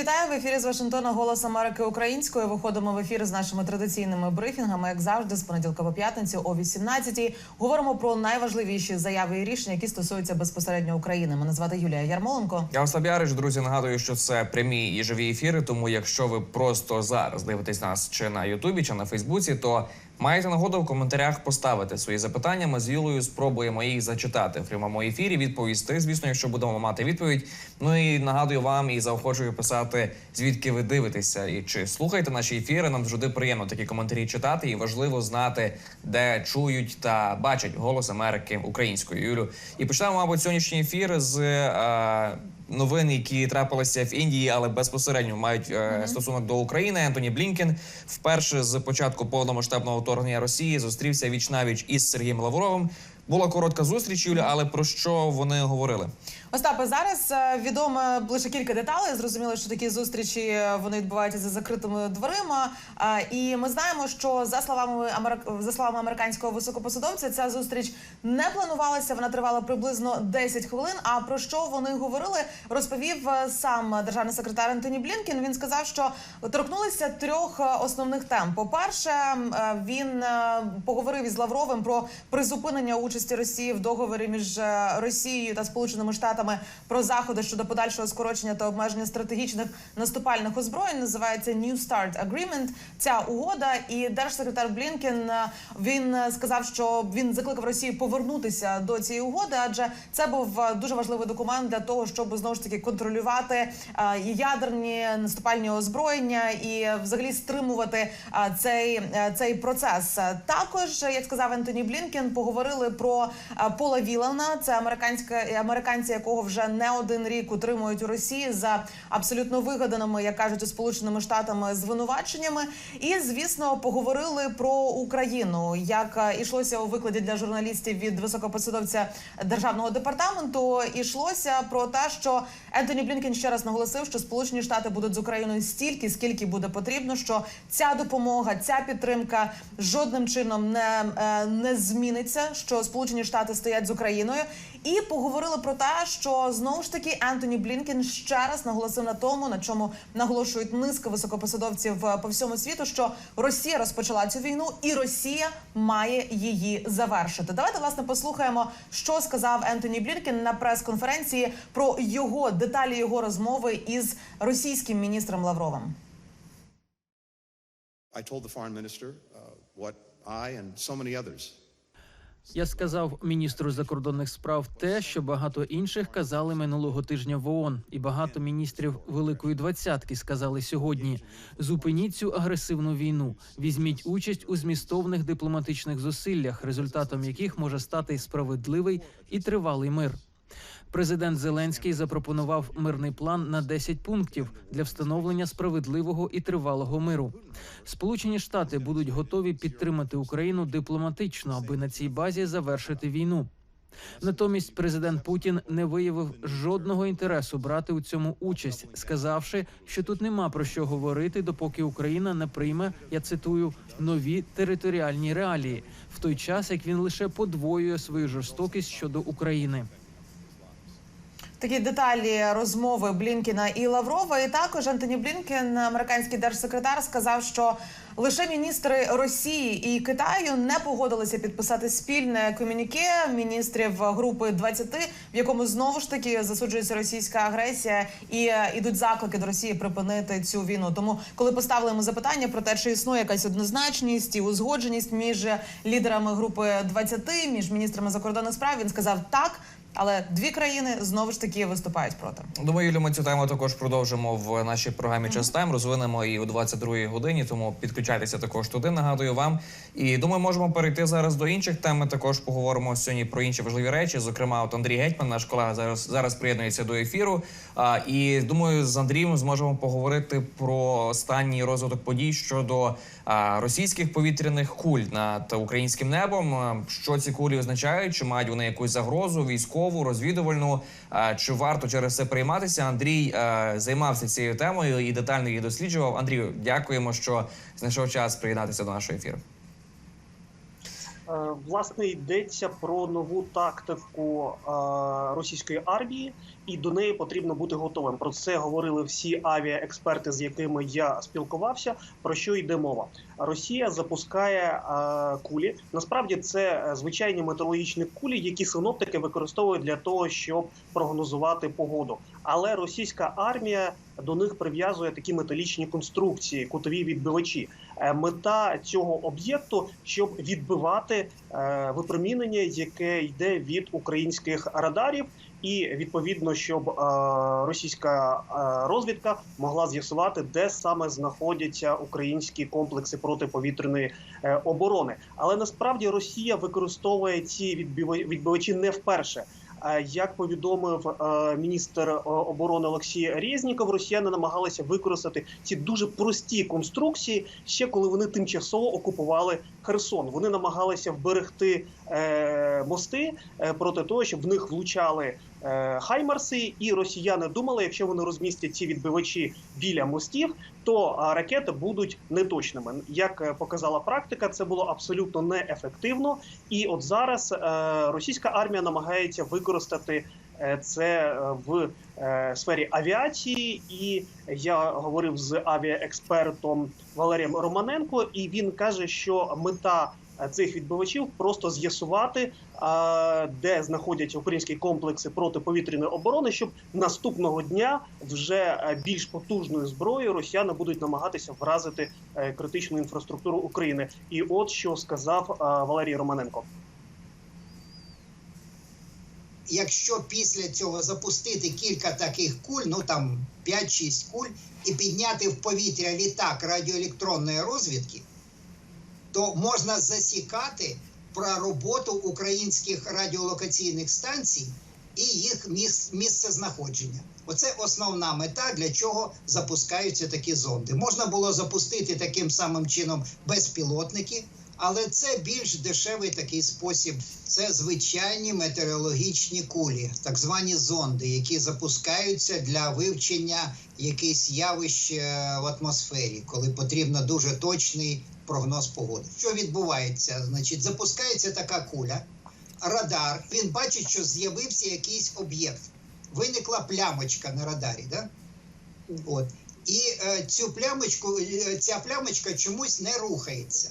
вітаю в ефірі з Вашингтона Голос Америки українською. Виходимо в ефір з нашими традиційними брифінгами, як завжди, з понеділка по п'ятницю о 18-й. Говоримо про найважливіші заяви і рішення, які стосуються безпосередньо України. Мене звати Юлія Ярмоленко. Я Остап Яриш, друзі. Нагадую, що це прямі і живі ефіри. Тому, якщо ви просто зараз дивитесь нас чи на Ютубі, чи на Фейсбуці, то маєте нагоду в коментарях поставити свої запитання. Ми з Юлею спробуємо їх зачитати в прямому ефірі. Відповісти, звісно, якщо будемо мати відповідь. Ну і нагадую вам і заохочую писати, звідки ви дивитеся і чи слухаєте наші ефіри. Нам завжди приємно такі коментарі читати, і важливо знати, де чують та бачать голос Америки українською. Юлю, і почнемо, мабуть, сьогоднішній ефір з. Е, Новин, які трапилися в Індії, але безпосередньо мають е, стосунок до України. Ентоні Блінкен вперше з початку повномасштабного вторгнення Росії зустрівся віч навіч із Сергієм Лавровим. Була коротка зустріч, Юля, але про що вони говорили? Остапе, зараз е, відомо лише кілька деталей. Зрозуміло, що такі зустрічі е, вони відбуваються за закритими дверима. І ми знаємо, що за словами за словами американського високопосадовця, ця зустріч не планувалася. Вона тривала приблизно 10 хвилин. А про що вони говорили, розповів е, сам державний секретар Ентоні Блінкен. Він сказав, що торкнулися трьох е, основних тем. По перше, він е, поговорив із Лавровим про призупинення участі Росії в договорі між е, Росією та Сполученими Штатами про заходи щодо подальшого скорочення та обмеження стратегічних наступальних озброєнь. Називається New Start Agreement. Ця угода, і держсекретар Блінкен е, він е, сказав, що він закликав Росію повернутися до цієї угоди, адже це був е, дуже важливий документ для того, щоб знову ж таки контролювати ядерні наступальні озброєння і взагалі стримувати цей, цей процес. Також, як сказав Ентоні Блінкен, поговорили про Пола Вілана. Це американська американці, якого вже не один рік утримують у Росії за абсолютно вигаданими, як кажуть, у сполученими штатами звинуваченнями. І звісно, поговорили про Україну. Як е, ішлося у викладі для журналістів від високопосадовця державного департаменту, ішлося про те, що Ентоні Блінкен ще раз наголосив, що Сполучені Штати будуть з Україною стільки, скільки буде потрібно. Що ця допомога, ця підтримка жодним чином не, е, не зміниться. Що Сполучені Штати стоять з Україною, і поговорили про те, що знову ж таки Ентоні Блінкен ще раз наголосив на тому, на чому наголошують низка високопосадовців е, по всьому світу, що Росія розпочала цю війну, і Росія має її завершити. Давайте власне послухаємо, що сказав Ентоні Блінкен на прес-конференції про його деталі його розмови із російським міністром Лавровим. I told the foreign minister uh, what I and so many others Я сказав міністру закордонних справ те, що багато інших казали минулого тижня в ООН, і багато міністрів Великої двадцятки сказали сьогодні: зупиніть цю агресивну війну, візьміть участь у змістовних дипломатичних зусиллях, результатом яких може стати справедливий і тривалий мир. Президент Зеленський запропонував мирний план на 10 пунктів для встановлення справедливого і тривалого миру. Сполучені Штати будуть готові підтримати Україну дипломатично, аби на цій базі завершити війну. Натомість президент Путін не виявив жодного інтересу брати у цьому участь, сказавши, що тут нема про що говорити, допоки Україна не прийме, я цитую, нові територіальні реалії, в той час як він лише подвоює свою жорстокість щодо України. Такі деталі розмови Блінкіна і Лаврова. І також Антоні Блінкен, американський держсекретар, сказав, що лише міністри Росії і Китаю не погодилися підписати спільне комюніке міністрів групи 20, в якому знову ж таки засуджується російська агресія і е, ідуть заклики до Росії припинити цю війну. Тому, коли поставили йому запитання про те, чи існує якась однозначність і узгодженість між лідерами групи 20, між міністрами закордонних справ, він сказав так. Але дві країни знову ж таки виступають проти. Думаю, Юлі, ми цю тему також продовжимо в нашій програмі «Час Тайм». Розвинемо і о 22-й годині, тому підключайтеся також туди. Нагадую вам. І думаю, можемо перейти зараз до інших тем. Ми також поговоримо сьогодні про інші важливі речі. Зокрема, от Андрій Гетьман, наш колега, зараз зараз приєднується до ефіру. А, і думаю, з Андрієм зможемо поговорити про останній розвиток подій щодо а, російських повітряних куль над українським небом. Що ці кулі означають? Чи мають вони якусь загрозу військову, розвідувальну? Чи варто через це прийматися? Андрій займався цією темою і детально її досліджував. Андрію, дякуємо, що знайшов час приєднатися до нашого ефіру. Е, Власне, йдеться про нову тактику е, російської армії, і до неї потрібно бути готовим. Про це говорили всі авіаексперти, з якими я спілкувався. Про що йде мова? Росія запускає е, кулі. Насправді це звичайні метеорологічні кулі, які синоптики використовують для того, щоб прогнозувати погоду. Але російська армія до них прив'язує такі металічні конструкції, кутові відбивачі. Е, Мета цього об'єкту, щоб відбивати е, випромінення, яке йде від українських радарів, і відповідно, щоб е, російська розвідка могла з'ясувати, де саме знаходяться українські комплекси протиповітряної оборони. Але насправді Росія використовує ці відбива- відбивачі не вперше. Е, Як повідомив е, міністр е, оборони Олексій Резніков, росіяни намагалися використати ці дуже прості конструкції ще коли вони тимчасово окупували Херсон. Вони намагалися вберегти е, мости е, проти того, щоб в них влучали е, хаймарси, і росіяни думали, якщо вони розмістять ці відбивачі біля мостів, то ракети будуть неточними. Як е, показала практика, це було абсолютно неефективно. І от зараз е, російська армія намагається використати е, це е, в е, сфері авіації. І я говорив з авіаекспертом Валерієм Романенко, і він каже, що мета е, цих відбивачів просто з'ясувати, е, де знаходяться українські комплекси протиповітряної оборони, щоб наступного дня вже е, більш потужною зброєю росіяни будуть намагатися вразити е, критичну інфраструктуру України. І от що сказав е, Валерій Романенко. Якщо після цього запустити кілька таких куль, ну там 5-6 куль, і підняти в повітря літак радіоелектронної розвідки, то можна засікати про роботу українських радіолокаційних станцій і їх міс- місце знаходження. Оце основна мета, для чого запускаються такі зонди. Можна було запустити таким самим чином безпілотники, але це більш дешевий такий спосіб. Це звичайні метеорологічні кулі, так звані зонди, які запускаються для вивчення якихось явищ е, в атмосфері, коли потрібно дуже точний прогноз погоди. Що відбувається? Значить, запускається така куля, радар. Він бачить, що з'явився якийсь об'єкт. Виникла плямочка на радарі, да? От. І е, цю плямочку, е, ця плямочка чомусь не рухається.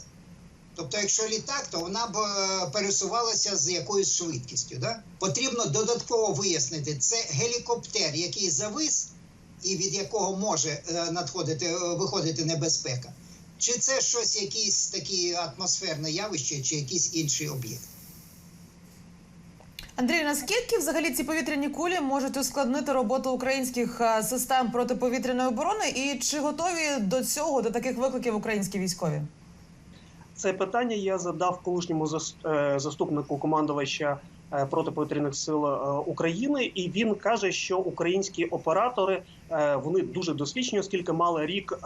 Тобто, якщо літак, то вона б е, пересувалася з якоюсь швидкістю. Да? Потрібно додатково вияснити, це гелікоптер, який завис, і від якого може е, надходити, е, виходити небезпека. Чи це щось, якесь таке атмосферне явище, чи якийсь інший об'єкт? Андрій, наскільки взагалі ці повітряні кулі можуть ускладнити роботу українських систем протиповітряної оборони, і чи готові до цього до таких викликів українські військові? Це питання я задав колишньому е, заступнику командувача е, протиповітряних сил е, України, і він каже, що українські оператори вони дуже досвідчені, оскільки мали рік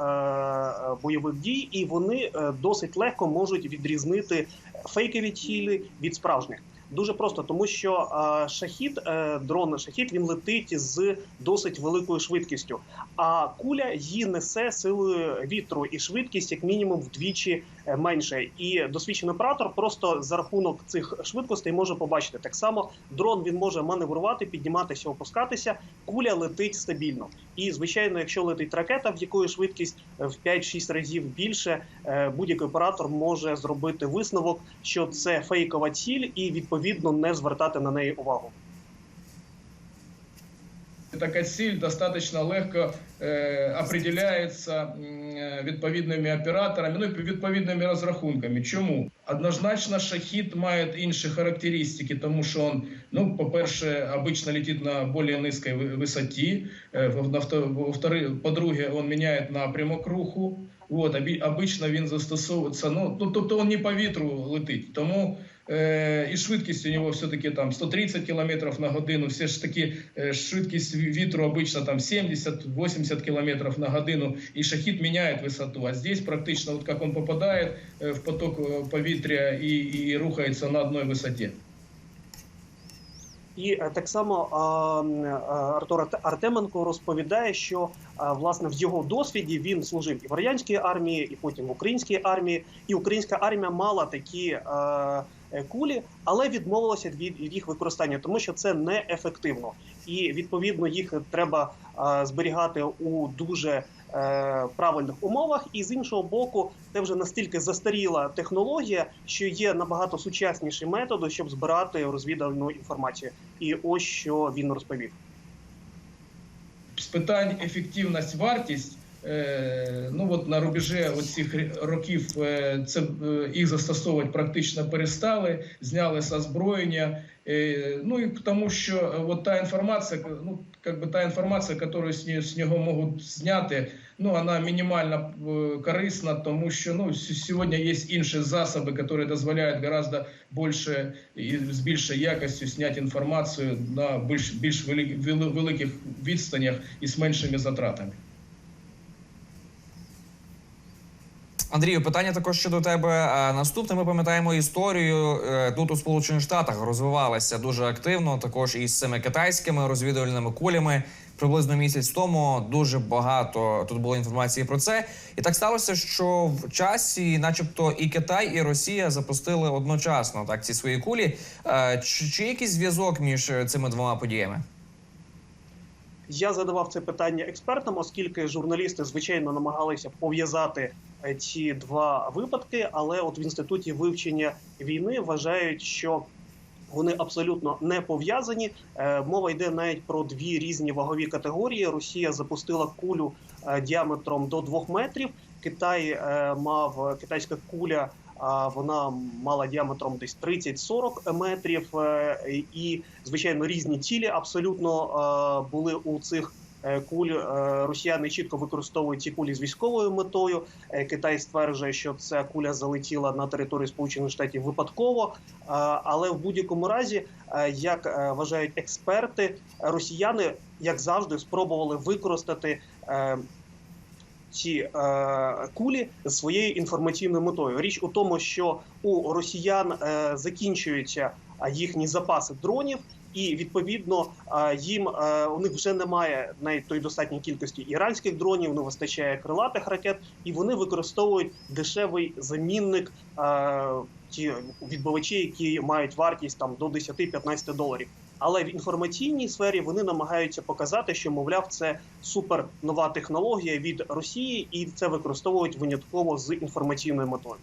бойових дій, і вони досить легко можуть відрізнити фейкові цілі від справжніх. Дуже просто, тому що шахід, дрон шахід, він летить з досить великою швидкістю. А куля її несе силою вітру, і швидкість як мінімум вдвічі менше. І досвідчений оператор просто за рахунок цих швидкостей може побачити. Так само дрон він може маневрувати, підніматися, опускатися. Куля летить стабільно. І звичайно, якщо летить ракета, в якої швидкість е, в 5-6 разів більше, е, будь-який оператор може зробити висновок, що це фейкова ціль, і відповідно не звертати на неї увагу. Така ціль достатньо легко е, определяється е, відповідними операторами, ну і відповідними розрахунками. Чому? Однозначно, шахід має інші характеристики, тому що він, ну, по-перше, обично летить на більш низькій висоті, по-друге, він міняє напрямок руху. От, обично він застосовується, ну, ну, тобто він не по вітру летить, тому і швидкість у нього все-таки там 130 км на годину. Все ж таки е, швидкість ві- вітру обычно там 70-80 км на годину, і шахід міняє висоту. А здесь практично, вот как он попадает э, в поток э, повітря і, і рухається на одной висоті. І е, так само а, м, е, Артур Арте- Артеменко розповідає, що а, власне в його досвіді він служив і в радянській армії, і потім в українській армії. І українська армія мала такі е, е, кулі, але відмовилася від, від їх використання, тому що це неефективно. і відповідно їх треба е, зберігати у дуже е, правильних умовах. І з іншого боку, це вже настільки застаріла технологія, що є набагато сучасніші методи, щоб збирати розвідувальну інформацію. І ось що він розповів. з питань ефективність, вартість. Е, Ну от на рубежі цих років е, це е, їх застосовувати практично перестали, зняли з озброєння. Ну і тому, що от та інформація, ну бы та інформація, яку з нього, можуть зняти, ну вона мінімально корисна, тому що ну сьогодні є інші засоби, які дозволяють гораздо більше і з більшою якістю зняти інформацію на більш більш великих відстанях і з меншими затратами. Андрію, питання також щодо тебе. Е, Наступне ми пам'ятаємо історію е, тут у Сполучених Штатах розвивалася дуже активно. Також із цими китайськими розвідувальними кулями. Приблизно місяць тому дуже багато тут було інформації про це, і так сталося, що в часі, начебто, і Китай, і Росія запустили одночасно так ці свої кулі. Е, Чи, чи якийсь зв'язок між цими двома подіями? Я задавав це питання експертам, оскільки журналісти звичайно намагалися пов'язати ці два випадки, але от в інституті вивчення війни вважають, що вони абсолютно не пов'язані. Е, Мова йде навіть про дві різні вагові категорії. Росія запустила кулю е, діаметром до двох метрів. Китай е, мав китайська куля. а Вона мала діаметром десь 30-40 метрів, е, і звичайно різні цілі абсолютно е, були у цих е, куль. Е, Росіяни чітко використовують ці кулі з військовою метою. Е, Китай стверджує, що ця куля залетіла на територію Сполучених Штатів випадково. Е, Але в будь-якому разі, е, як е, вважають експерти, росіяни, як завжди, спробували використати. е, Ці е, кулі своєю інформаційною метою. Річ у тому, що у росіян е, закінчуються їхні запаси дронів, і відповідно їм у них вже немає навіть тої достатньої кількості іранських дронів, не вистачає крилатих ракет, і вони використовують дешевий замінник. Ті відбивачі, які мають вартість там до 10-15 доларів. Але в інформаційній сфері вони намагаються показати, що мовляв, це супер нова технологія від Росії, і це використовують винятково з інформаційною метою.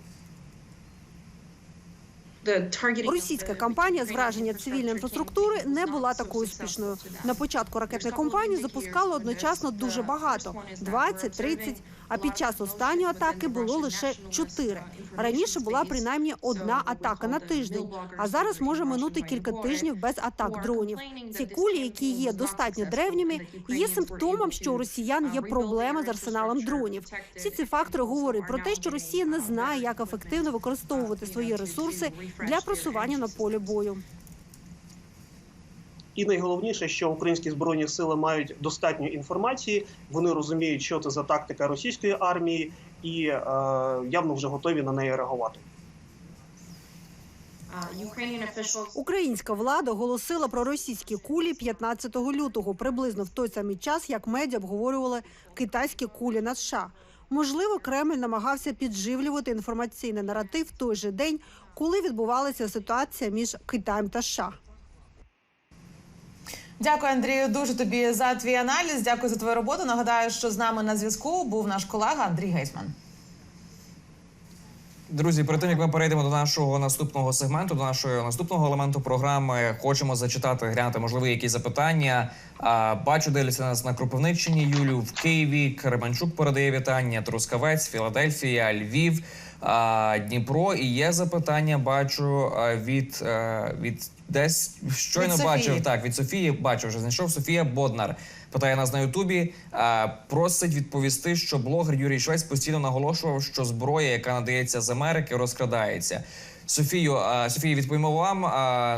Російська кампанія з враження цивільної інфраструктури не була такою успішною. На початку ракетної кампанії запускали одночасно дуже багато 20-30, А під час останньої атаки було лише 4. Раніше була принаймні одна атака на тиждень. А зараз може минути кілька тижнів без атак дронів. Ці кулі, які є достатньо древніми, є симптомом, що у росіян є проблеми з арсеналом дронів. Всі ці фактори говорять про те, що Росія не знає, як ефективно використовувати свої ресурси для просування на полі бою. І найголовніше, що українські збройні сили мають достатньо інформації. Вони розуміють, що це за тактика російської армії, і е, явно вже готові на неї реагувати. Українська влада оголосила про російські кулі 15 лютого, приблизно в той самий час, як медіа обговорювали китайські кулі на США. Можливо, Кремль намагався підживлювати інформаційний наратив в той же день, коли відбувалася ситуація між Китаєм та США. Дякую, Андрію. Дуже тобі за твій аналіз. Дякую за твою роботу. Нагадаю, що з нами на зв'язку був наш колега Андрій Гейсман. Друзі, перед тим як ми перейдемо до нашого наступного сегменту, до нашого наступного елементу програми, хочемо зачитати, глянути, можливо, якісь запитання. Бачу, дивляться нас на Кропивниччині, Юлю в Києві. Кременчук передає вітання. Трускавець, Філадельфія, Львів, Дніпро. І є запитання. Бачу від, від десь щойно Від Софії. бачив так. Від Софії бачив, вже знайшов Софія Боднар. Питає нас на Ютубі. А, просить відповісти, що блогер Юрій Швець постійно наголошував, що зброя, яка надається з Америки, розкрадається. Софію, Софію, відповімо вам.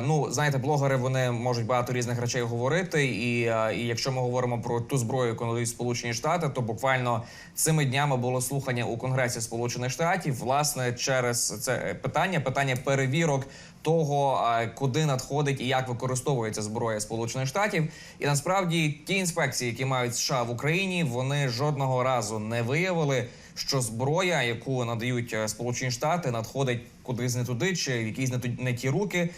Ну, знаєте, блогери вони можуть багато різних речей говорити. І, і якщо ми говоримо про ту зброю, яку надають Сполучені Штати, то буквально цими днями було слухання у Конгресі Сполучених Штатів. Власне, через це питання, питання перевірок того, куди надходить і як використовується зброя Сполучених Штатів. І насправді ті інспекції, які мають США в Україні, вони жодного разу не виявили. Що зброя, яку надають е, Сполучені Штати, надходить кудись не туди, чи в якісь не не ті руки.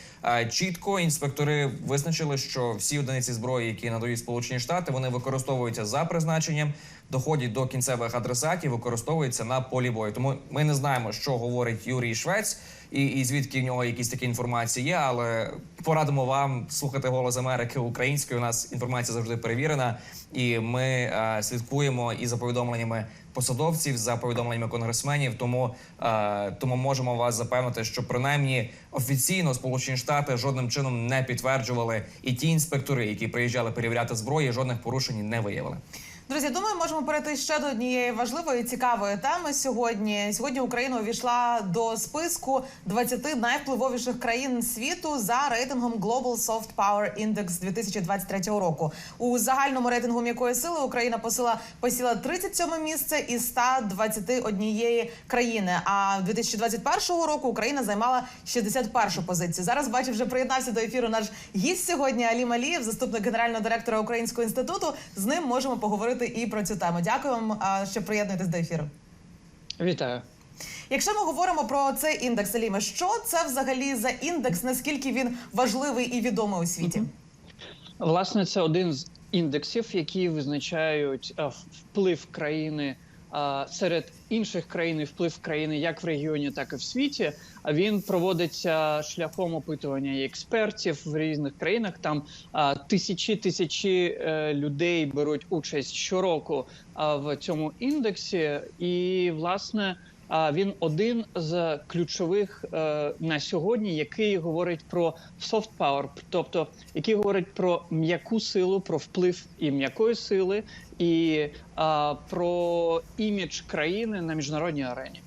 Чітко інспектори визначили, що всі одиниці зброї, які надають Сполучені Штати, вони використовуються за призначенням, доходять до кінцевих адресатів, використовуються на полі бою. Тому ми не знаємо, що говорить Юрій Швець, і, і звідки в нього якісь такі інформації є. Але порадимо вам слухати голос Америки українською. У нас інформація завжди перевірена, і ми е, слідкуємо і за повідомленнями посадовців, за повідомленнями конгресменів. Тому, е, тому можемо вас запевнити, що принаймні офіційно Сполучені Штати жодним чином не підтверджували, і ті інспектори, які приїжджали перевіряти зброї, жодних порушень не виявили. Друзі, думаю, можемо перейти ще до однієї важливої цікавої теми сьогодні. Сьогодні Україна увійшла до списку 20 найвпливовіших країн світу за рейтингом Global Soft Power Index 2023 року. У загальному рейтингу м'якої сили Україна посила посіла 37 місце із 121 країни. А 2021 року Україна займала 61 позицію. Зараз бачу, вже приєднався до ефіру наш гість сьогодні Алі Малієв, заступник генерального директора Українського інституту. З ним можемо поговорити і про цю тему. Дякую вам, що приєднуєтесь до ефіру. Вітаю. Якщо ми говоримо про цей індекс Аліме, що це взагалі за індекс? Наскільки він важливий і відомий у світі? Власне, це один з індексів, які визначають вплив країни серед інших країн, і вплив країни як в регіоні, так і в світі. А він проводиться шляхом опитування експертів в різних країнах. Там е, тисячі тисячі е, людей беруть участь щороку е, в цьому індексі, і власне. Він один з ключових е, на сьогодні, який говорить про soft power, тобто який говорить про м'яку силу, про вплив і м'якої сили, і про імідж країни на міжнародній арені.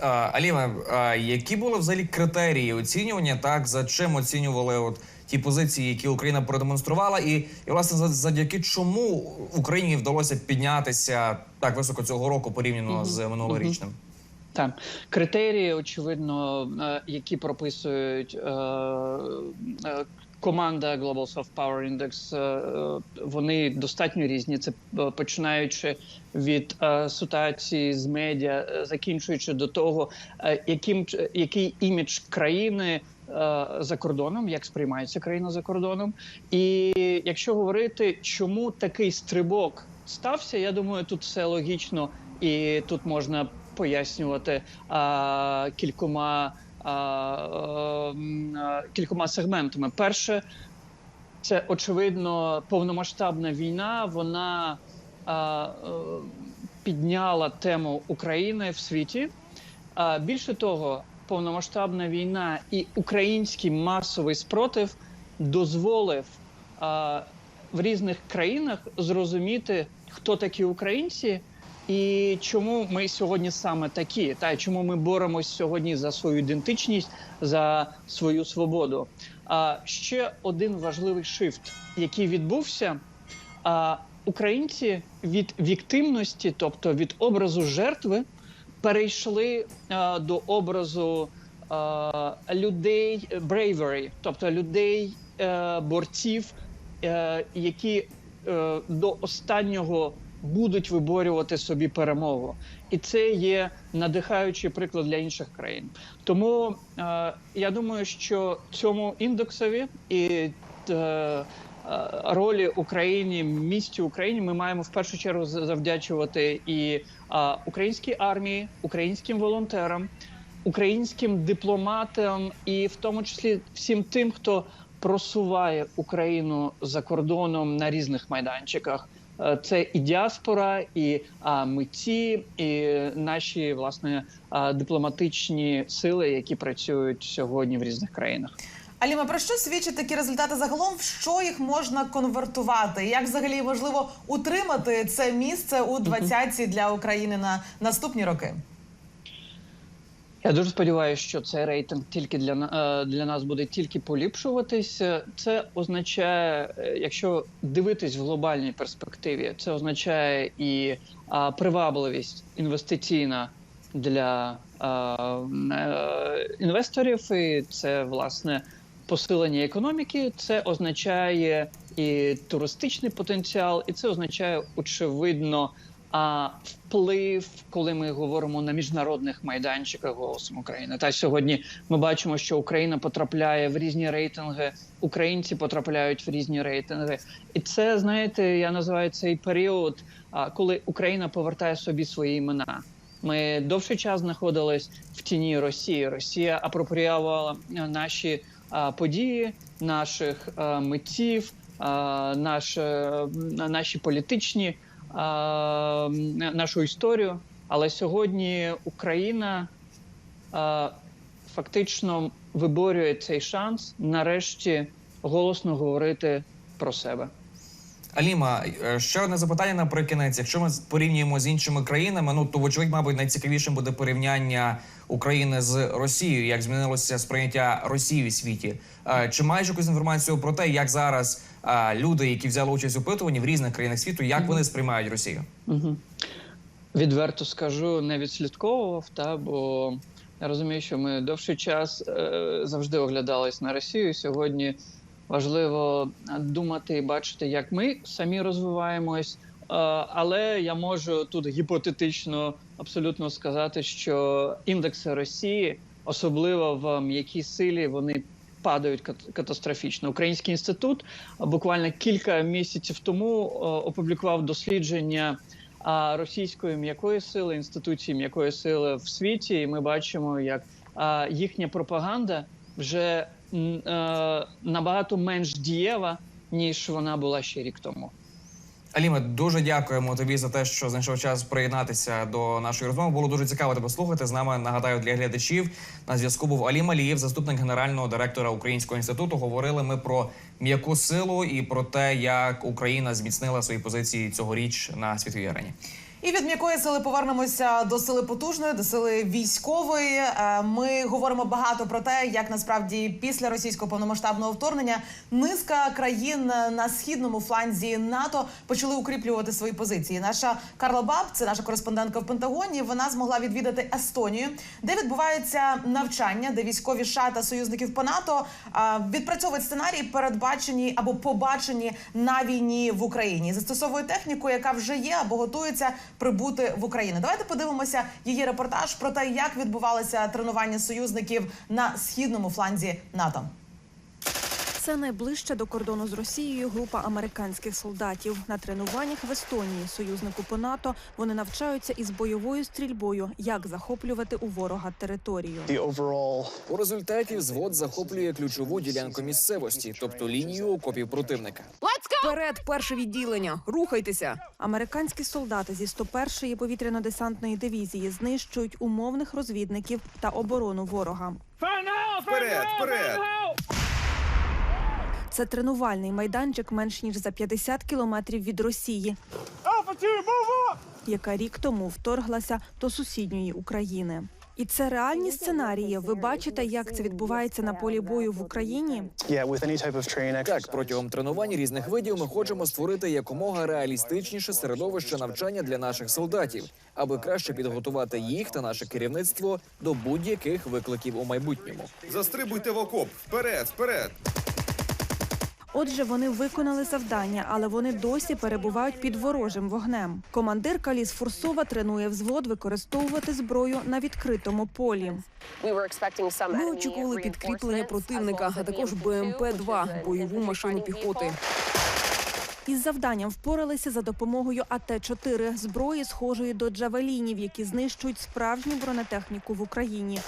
А, Аліна, які були взагалі критерії оцінювання? Так за чим оцінювали от ті позиції, які Україна продемонструвала, і, і власне за- завдяки чому Україні вдалося піднятися так високо цього року порівняно з минулорічним? Так, критерії, очевидно, е, які прописують е, е, команда Global Soft Power Index, вони достатньо різні. Це починаючи від ситуації з медіа, закінчуючи до того, яким який імідж країни. За кордоном, як сприймається країна за кордоном, і якщо говорити, чому такий стрибок стався, я думаю, тут все логічно, і тут можна пояснювати а, кількома, а, а, кількома сегментами. Перше, це очевидно повномасштабна війна. Вона а, е, підняла тему України в світі. А, більше того, повномасштабна війна і український масовий спротив дозволив а, в різних країнах зрозуміти, хто такі українці. І чому ми сьогодні саме такі, та чому ми боремось сьогодні за свою ідентичність, за свою свободу? А ще один важливий шифт, який відбувся. А українці від віктимності, тобто від образу жертви, перейшли а, до образу а, людей bravery, тобто людей е, борців, е, які е, до останнього будуть виборювати собі перемогу, і це є надихаючий приклад для інших країн. Тому е, я думаю, що цьому індексові і е, е, ролі Україні, місті Україні, ми маємо в першу чергу завдячувати і е, українській армії, українським волонтерам, українським дипломатам, і в тому числі всім тим, хто просуває Україну за кордоном на різних майданчиках. Е, Це і діаспора, і а, митці, і наші власне а, дипломатичні сили, які працюють сьогодні в різних країнах. Аліма, про що свідчать такі результати загалом? В що їх можна конвертувати? Як взагалі можливо утримати це місце у двадцятці для України на наступні роки? Я дуже сподіваюся, що цей рейтинг тільки для е, для нас буде тільки поліпшуватись. Е, Це означає, е, якщо дивитись в глобальній перспективі, це означає і а, привабливість інвестиційна для а, е, інвесторів, і це власне посилення економіки. Це означає і туристичний потенціал, і це означає очевидно. А, вплив, коли ми говоримо на міжнародних майданчиках голосом України. Та сьогодні ми бачимо, що Україна потрапляє в різні рейтинги, українці потрапляють в різні рейтинги, і це знаєте, я називаю цей період, коли Україна повертає собі свої імена. Ми довший час знаходились в тіні Росії. Росія апропріювала е, наші події, наших митців, а, наш, е, наші політичні, нашу історію. Але сьогодні Україна фактично виборює цей шанс нарешті голосно говорити про себе. Аліма, е, ще одне запитання наприкінець. Якщо ми порівнюємо з іншими країнами, ну то вочевидь, мабуть, найцікавішим буде порівняння України з Росією, як змінилося сприйняття Росії у світі. Е, Чи маєш якусь інформацію про те, як зараз люди, які взяли участь у опитуванні в різних країнах світу, як вони сприймають Росію? Угу. Відверто скажу, не відслідковував, та бо я розумію, що ми довший час е, завжди оглядались на Росію. Сьогодні важливо думати і бачити, як ми самі розвиваємось. Е, але я можу тут гіпотетично абсолютно сказати, що індекси Росії, особливо в м'якій силі, вони падають кат- катастрофічно. Український інститут буквально кілька місяців тому е, опублікував дослідження російської м'якої сили, інституції м'якої сили в світі, і ми бачимо, як їхня пропаганда вже е, набагато менш дієва, ніж вона була ще рік тому. Аліме, дуже дякуємо тобі за те, що знайшов час приєднатися до нашої розмови. Було дуже цікаво тебе слухати. З нами нагадаю для глядачів. На зв'язку був Алім Алієв, заступник генерального директора Українського інституту. Говорили ми про м'яку силу і про те, як Україна зміцнила свої позиції цьогоріч на світовій арені. І від м'якої сили повернемося до сили потужної, до сили військової. Е, Ми говоримо багато про те, як насправді після російського повномасштабного вторгнення низка країн на східному фланзі НАТО почали укріплювати свої позиції. Наша Карла Баб, це наша кореспондентка в Пентагоні. Вона змогла відвідати Естонію, де відбуваються навчання, де військові США та союзників по НАТО відпрацьовують сценарії, передбачені або побачені на війні в Україні. Застосовує техніку, яка вже є або готується прибути в Україну. Давайте подивимося її репортаж про те, як відбувалися тренування союзників на східному фланзі НАТО. Це найближча до кордону з Росією група американських солдатів. На тренуваннях в Естонії, союзнику по НАТО, вони навчаються із бойовою стрільбою, як захоплювати у ворога територію. У результаті взвод захоплює ключову ділянку місцевості, тобто лінію окопів противника. Вперед, перше відділення. Рухайтеся. Американські солдати зі 101-ї повітряно-десантної дивізії знищують умовних розвідників та оборону ворога. Вперед, вперед! Це тренувальний майданчик менш ніж за 50 кілометрів від Росії, яка рік тому вторглася до сусідньої України. І це реальні сценарії. Ви бачите, як це відбувається на полі бою в Україні. Так, протягом тренувань різних видів ми хочемо створити якомога реалістичніше середовище навчання для наших солдатів, аби краще підготувати їх та наше керівництво до будь-яких викликів у майбутньому. Застрибуйте в окоп! Вперед, вперед! Отже, вони виконали завдання, але вони досі перебувають під ворожим вогнем. Командир Каліс Фурсова тренує взвод використовувати зброю на відкритому полі. Ми очікували підкріплення противника, а також БМП-2 – бойову машину піхоти. Із завданням впоралися за допомогою АТ-4 – зброї, схожої до джавелінів, які знищують справжню бронетехніку в Україні.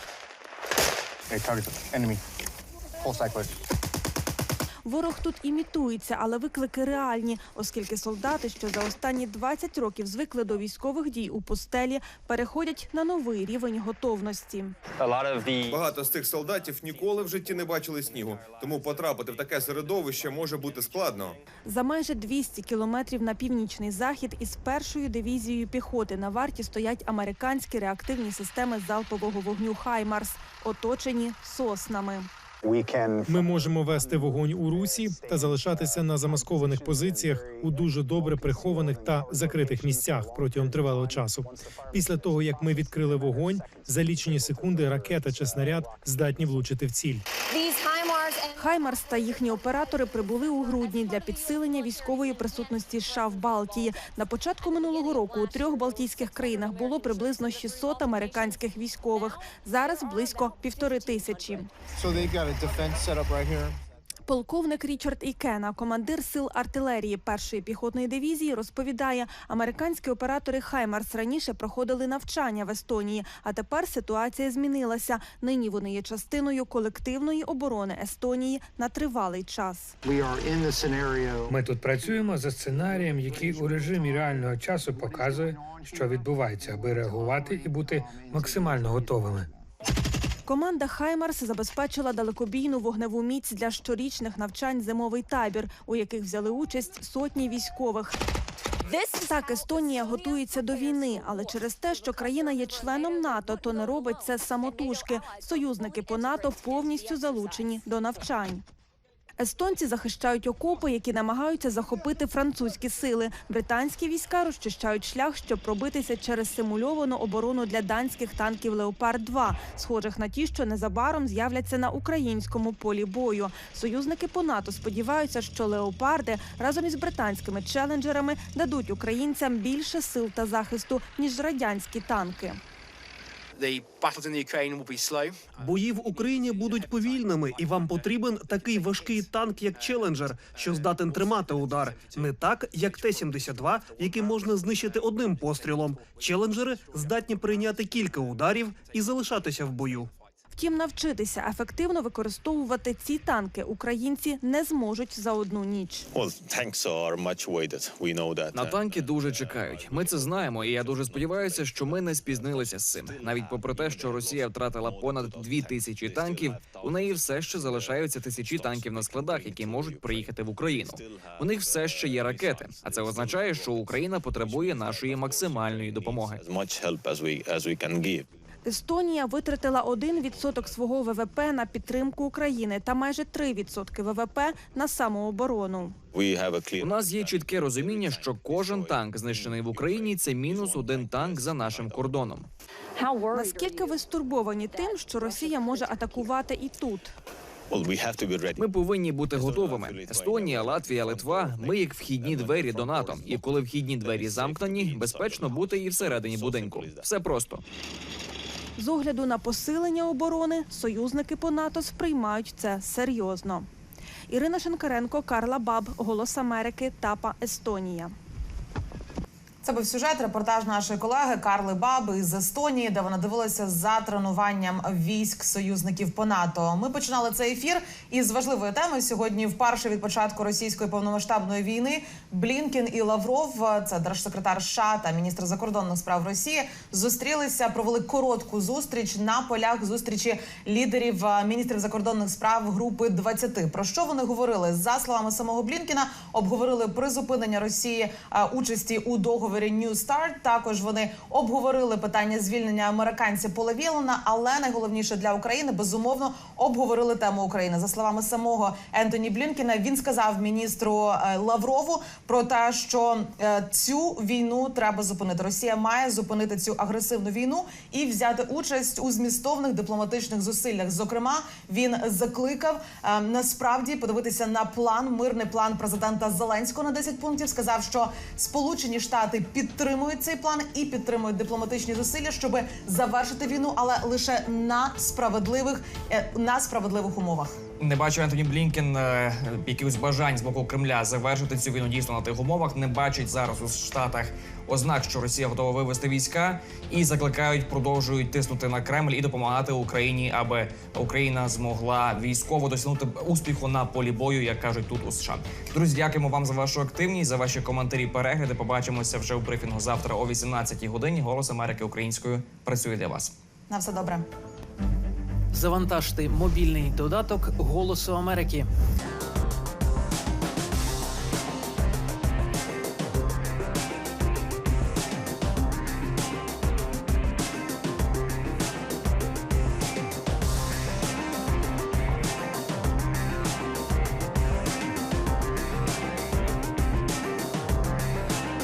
Ворог тут імітується, але виклики реальні, оскільки солдати, що за останні 20 років звикли до військових дій у пустелі, переходять на новий рівень готовності. Багато з цих солдатів ніколи в житті не бачили снігу, тому потрапити в таке середовище може бути складно. За майже 200 кілометрів на північний захід із першою дивізією піхоти на варті стоять американські реактивні системи залпового вогню Хаймарс, оточені соснами. Ми можемо вести вогонь у русі та залишатися на замаскованих позиціях у дуже добре прихованих та закритих місцях протягом тривалого часу. Після того як ми відкрили вогонь, за лічені секунди ракета чи снаряд здатні влучити в ціль. Хаймарс та їхні оператори прибули у грудні для підсилення військової присутності США в Балтії. На початку минулого року у трьох балтійських країнах було приблизно 600 американських військових. Зараз близько півтори тисячі. Полковник Річард Ікена, командир сил артилерії першої піхотної дивізії, розповідає, американські оператори Хаймарс раніше проходили навчання в Естонії, а тепер ситуація змінилася. Нині вони є частиною колективної оборони Естонії на тривалий час. Ми тут працюємо за сценарієм, який у режимі реального часу показує, що відбувається, аби реагувати і бути максимально готовими. Команда Хаймарс забезпечила далекобійну вогневу міць для щорічних навчань зимовий табір, у яких взяли участь сотні військових. Так, Естонія готується до війни, але через те, що країна є членом НАТО, то не робить це самотужки. Союзники по НАТО повністю залучені до навчань. Естонці захищають окопи, які намагаються захопити французькі сили. Британські війська розчищають шлях, щоб пробитися через симульовану оборону для данських танків Леопард 2 схожих на ті, що незабаром з'являться на українському полі бою. Союзники по НАТО сподіваються, що леопарди разом із британськими челенджерами дадуть українцям більше сил та захисту ніж радянські танки. Бої в Україні будуть повільними, і вам потрібен такий важкий танк, як Челенджер, що здатен тримати удар, не так, як Т-72, який можна знищити одним пострілом. Челенджери здатні прийняти кілька ударів і залишатися в бою. Втім, навчитися ефективно використовувати ці танки українці не зможуть за одну ніч. На танки дуже чекають. Ми це знаємо, і я дуже сподіваюся, що ми не спізнилися з цим. Навіть попри те, що Росія втратила понад дві тисячі танків, у неї все ще залишаються тисячі танків на складах, які можуть приїхати в Україну. У них все ще є ракети, а це означає, що Україна потребує нашої максимальної допомоги. Естонія витратила 1% свого ВВП на підтримку України та майже 3% ВВП на самооборону. У нас є чітке розуміння, що кожен танк, знищений в Україні, це мінус один танк за нашим кордоном. Наскільки ви стурбовані тим, що Росія може атакувати і тут? Ми повинні бути готовими. Естонія, Латвія, Литва. Ми як вхідні двері до НАТО. І коли вхідні двері замкнені, безпечно бути і всередині будинку. Все просто. З огляду на посилення оборони союзники по НАТО сприймають це серйозно. Ірина Шенкаренко, Карла Баб, Голос Америки, Тапа, Естонія. Це був сюжет, репортаж нашої колеги Карли Баби із Естонії, де вона дивилася за тренуванням військ союзників по НАТО. Ми починали цей ефір із важливої теми. Сьогодні, вперше від початку російської повномасштабної війни, Блінкін і Лавров, це держсекретар США та міністр закордонних справ Росії, зустрілися, провели коротку зустріч на полях зустрічі лідерів е, міністрів закордонних справ групи 20. Про що вони говорили за словами самого Блінкіна? Обговорили призупинення Росії е, участі у договорі New Start. Також вони обговорили питання звільнення американця Пола Вілана, але найголовніше для України безумовно обговорили тему України. За словами самого Ентоні Блінкіна, він сказав міністру е, Лаврову про те, що е, цю війну треба зупинити. Росія має зупинити цю агресивну війну і взяти участь у змістовних дипломатичних зусиллях. Зокрема, він закликав е, насправді подивитися на план, мирний план президента Зеленського на 10 пунктів. Сказав, що Сполучені Штати підтримують цей план і підтримують дипломатичні зусилля, щоб завершити війну, але лише на справедливих е, на справедливих умовах. Не бачу Ентоні Блінкен е, якихось бажань з боку Кремля завершити цю війну дійсно на тих умовах. Не бачить зараз у Штатах ознак, що Росія готова вивести війська, і закликають, продовжують тиснути на Кремль і допомагати Україні, аби Україна змогла військово досягнути успіху на полі бою, як кажуть тут у США. Друзі, дякуємо вам за вашу активність, за ваші коментарі, перегляди. Побачимося вже у брифінгу завтра о 18 годині. Голос Америки українською працює для вас. На все добре. Завантажте мобільний додаток Голосу Америки.